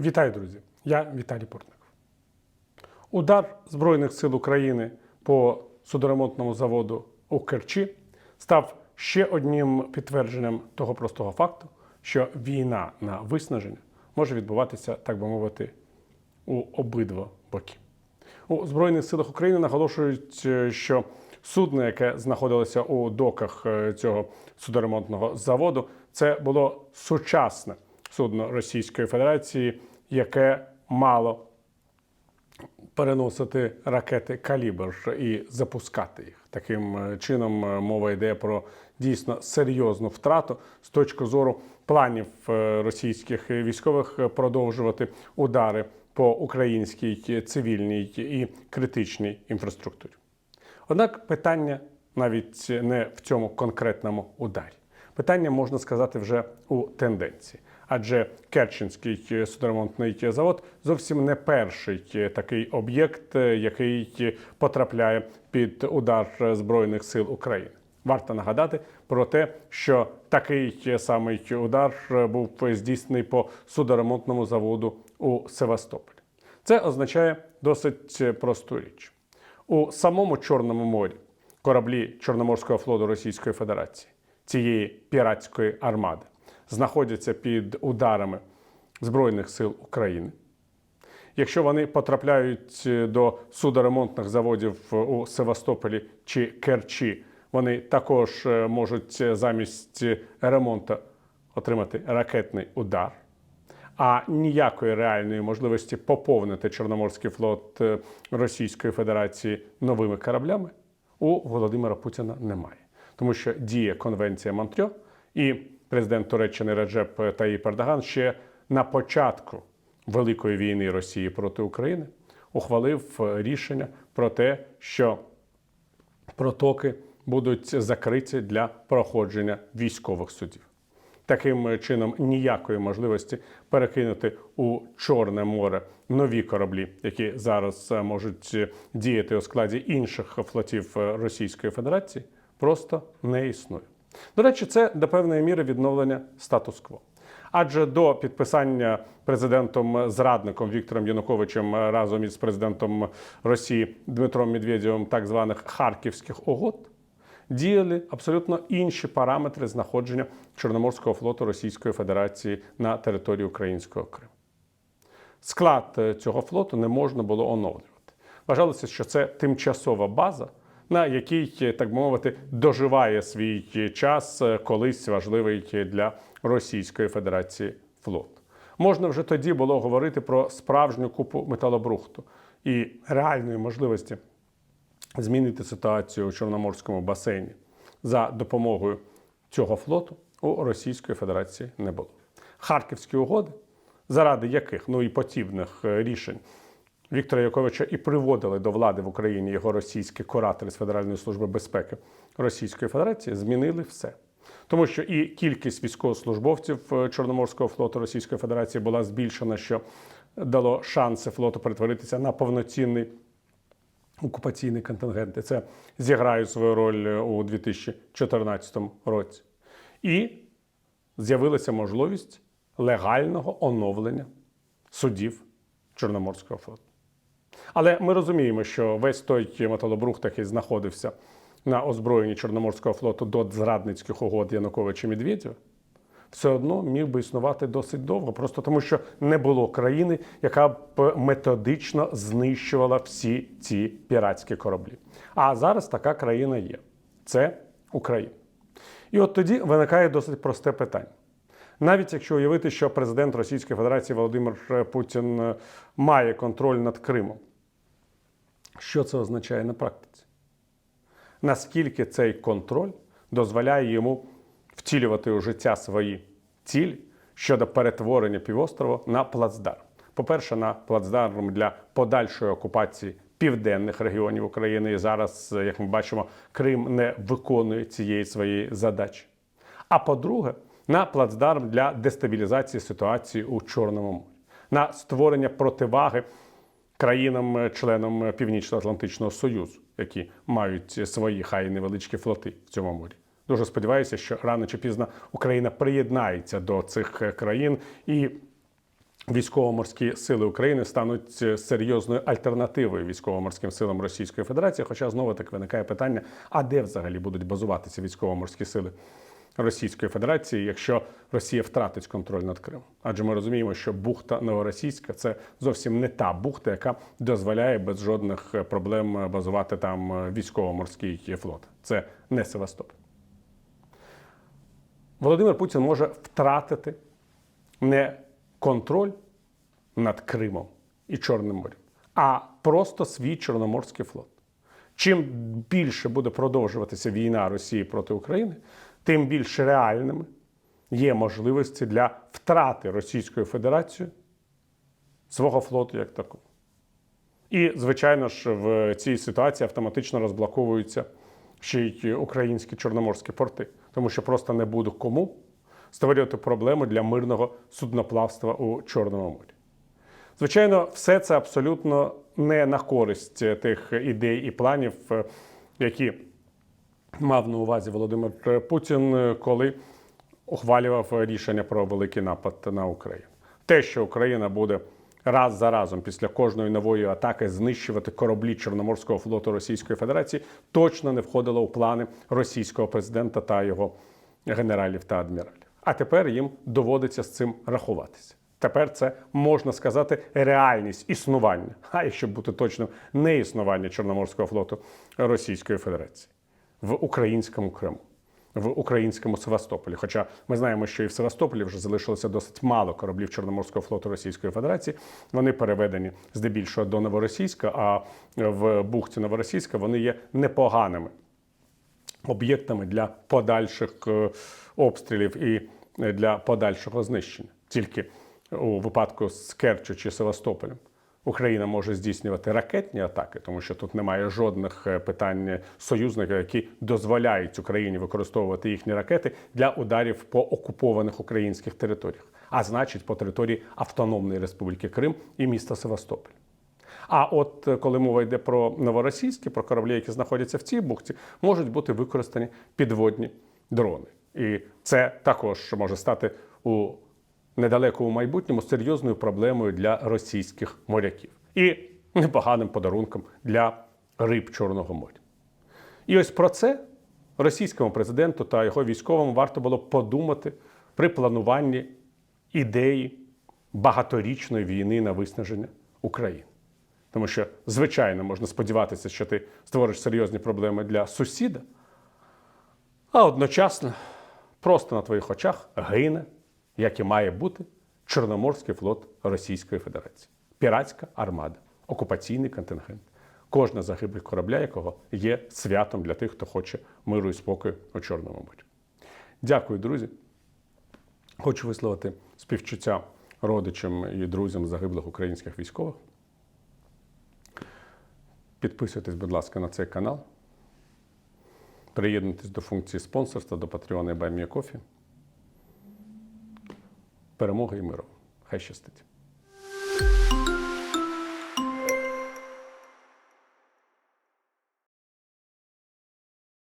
Вітаю, друзі! Я Віталій Портников. Удар Збройних сил України по судоремонтному заводу у Керчі став ще одним підтвердженням того простого факту, що війна на виснаження може відбуватися, так би мовити, у обидва боки. У Збройних силах України наголошують, е, що судно, яке знаходилося у доках е, цього судоремонтного заводу, це було сучасне судно Російської Федерації, яке мало переносити ракети калібр і запускати їх. Таким е, чином е, мова йде про дійсно серйозну втрату з точки зору планів е, російських військових продовжувати удари по українській цивільній і критичній інфраструктурі. Однак питання навіть не в цьому конкретному ударі. Питання можна сказати вже у тенденції. Адже Керченський судоремонтний завод зовсім не перший такий об'єкт, який потрапляє під удар Збройних сил України. Варто нагадати про те, що такий самий удар був здійснений по судоремонтному заводу у Севастополі. Це означає досить просту річ. У самому Чорному морі кораблі Чорноморського флоту Російської Федерації цієї піратської армади знаходяться під ударами Збройних сил України. Якщо вони потрапляють до судоремонтних заводів у Севастополі чи Керчі, вони також е, можуть замість ремонту отримати ракетний удар. А ніякої реальної можливості поповнити Чорноморський флот е, Російської Федерації новими кораблями у Володимира Путіна немає, тому що діє конвенція Монтрьо, і президент Туреччини Реджеп Таїп Ердоган ще на початку великої війни Росії проти України ухвалив е, рішення про те, що протоки будуть закриті для проходження військових судів. Таким чином, ніякої можливості перекинути у Чорне море нові кораблі, які зараз е, можуть діяти у складі інших флотів е, Російської Федерації, просто не існує. До речі, це до певної міри відновлення статус-кво. Адже до підписання президентом зрадником Віктором Януковичем е, разом із президентом Росії Дмитром Медведєвим так званих харківських угод діяли абсолютно інші параметри знаходження Чорноморського флоту Російської Федерації на території українського Криму. Склад е, цього флоту не можна було оновлювати. Вважалося, що це тимчасова база, на якій, так мовити, доживає свій час е, колись важливий для Російської Федерації флот. Можна вже тоді було говорити про справжню купу металобрухту і реальної можливості змінити ситуацію у Чорноморському басейні за допомогою цього флоту у Російської Федерації не було. Харківські угоди, заради яких ну і подібних е, рішень Віктора Яковича і приводили до влади в Україні його російські куратори з Федеральної служби безпеки Російської Федерації, змінили все. Тому що і кількість військовослужбовців е, Чорноморського флоту Російської Федерації була збільшена, що дало шанси флоту перетворитися на повноцінний окупаційний контингент. І Це зіграє свою роль е, у 2014 році. І з'явилася можливість легального оновлення судів Чорноморського флоту. Але ми розуміємо, що весь той металобрух який знаходився на озброєнні Чорноморського флоту до зрадницьких угод Януковича Медведєва, все одно міг би існувати досить довго, просто тому що не було країни, яка б методично знищувала всі ці піратські кораблі. А зараз така країна є це Україна. І от тоді виникає досить просте питання. Навіть якщо уявити, що президент Російської Федерації Володимир Путін е, має контроль над Кримом, що це означає на практиці? Наскільки цей контроль дозволяє йому втілювати у життя свої цілі щодо перетворення півострова на плацдарм? По-перше, на плацдарм для подальшої окупації південних регіонів України. І зараз, е, як ми бачимо, Крим не виконує цієї своєї задачі. А по-друге, на плацдарм для дестабілізації ситуації у Чорному морі, на створення противаги країнам-членам Північно-Атлантичного Союзу, які мають свої хай невеличкі флоти в цьому морі. Дуже сподіваюся, що рано чи пізно Україна приєднається до цих країн і Військово-морські сили України стануть е, серйозною альтернативою військово-морським силам Російської Федерації. Хоча знову таки виникає питання: а де взагалі будуть базуватися військово-морські сили Російської Федерації, якщо Росія втратить контроль над Кримом? Адже ми розуміємо, що бухта Новоросійська це зовсім не та бухта, яка дозволяє без жодних е, проблем базувати там е, військово-морський флот. Це не Севастополь. Володимир Путін може втратити не контроль над Кримом і Чорним морем, а просто свій Чорноморський флот. Чим більше буде продовжуватися війна Росії проти України, тим більш реальними є можливості для втрати Російською Федерацією свого флоту як такого. І, звичайно ж, в цій ситуації автоматично розблоковуються ще й українські чорноморські порти, тому що просто не буде кому створювати проблеми для мирного судноплавства у Чорному морі. Звичайно, все це абсолютно не на користь тих ідей і планів, е, які мав на увазі Володимир Путін, коли ухвалював рішення про великий напад на Україну. Те, що Україна буде раз за разом після кожної нової атаки знищувати кораблі Чорноморського флоту Російської Федерації, точно не входило у плани російського президента та його генералів та адміралів. А тепер їм доводиться з цим рахуватися. Тепер це можна сказати реальність існування, а якщо бути точним, не існування Чорноморського флоту Російської Федерації в українському Криму, в українському Севастополі. Хоча ми знаємо, що і в Севастополі вже залишилося досить мало кораблів Чорноморського флоту Російської Федерації. Вони переведені здебільшого до Новоросійська, а в бухті Новоросійська вони є непоганими об'єктами для подальших е, обстрілів і для подальшого знищення. Тільки у випадку з Керчу чи Севастополем Україна може здійснювати ракетні атаки, тому що тут немає жодних е, питань союзників, які дозволяють Україні використовувати їхні ракети для ударів по окупованих українських територіях, а значить по території Автономної Республіки Крим і міста Севастополь. А от е, коли мова йде про новоросійські, про кораблі, які знаходяться в цій бухті, можуть бути використані підводні дрони. І це також може стати у недалекому майбутньому серйозною проблемою для російських моряків і непоганим подарунком для риб Чорного моря. І ось про це російському президенту та його військовим варто було подумати при плануванні ідеї багаторічної війни на виснаження України. Тому що, звичайно, можна сподіватися, що ти створиш серйозні проблеми для сусіда, а одночасно просто на твоїх очах гине, як і має бути, Чорноморський флот Російської Федерації, піратська армада, окупаційний контингент. Кожна загиблих корабля, якого є святом для тих, хто хоче миру і спокою у Чорному морі. Дякую, друзі. Хочу висловити співчуття родичам і друзям загиблих українських військових. Підписуйтесь, будь ласка, на цей канал. Приєднуйтесь до функції спонсорства до Patreon і Баймія. Перемоги і миру. Хай щастить!